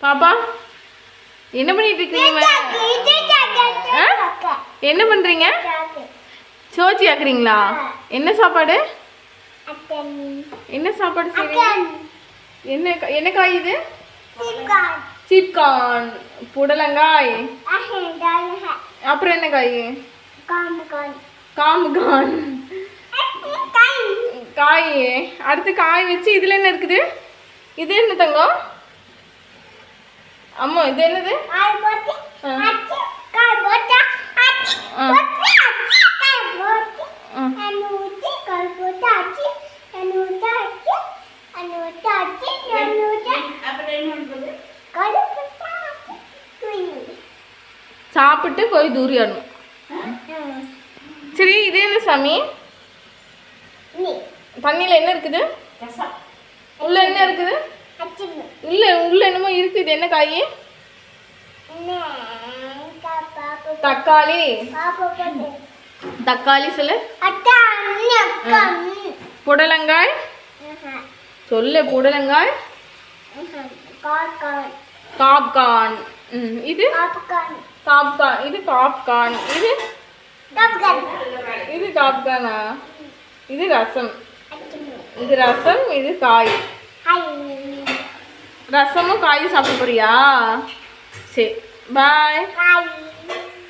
பாப்பா என்ன பண்ணிட்டு இருக்கீங்க ஆ? என்ன பண்றீங்க? சோச்சி ஆக்குறீங்களா? என்ன சாப்பாடு? என்ன சாப்பாடு என்ன கா- என்ன காய் இது? சீப்கார்ன் புடலங்காய். அப்புறம் என்ன காய்? காம்புகான் காய். அடுத்து காய் வச்சு இதுல என்ன இருக்குது? இது என்ன தங்கம்? அம்மா இது என்னது. சாப்பிட்டு போய் தூரியாடணும். சரி இது என்ன சாமி? தண்ணியில் என்ன இருக்குது? உள்ள என்ன இருக்குது? இல்ல உள்ள என்னமோ இருக்குது இது என்ன காய்? தக்காளி. தக்காளி சொல்லு. புடலங்காய். சொல்லு புடலங்காய். காப்கார்ன் இது? காப்கார்ன் இது காப்கார்ன் இது? இது காப்கார்னா இது ரசம். இது ரசம் இது காய். ரசமும் காயும் சாப்பிட போறியா? சரி பாய்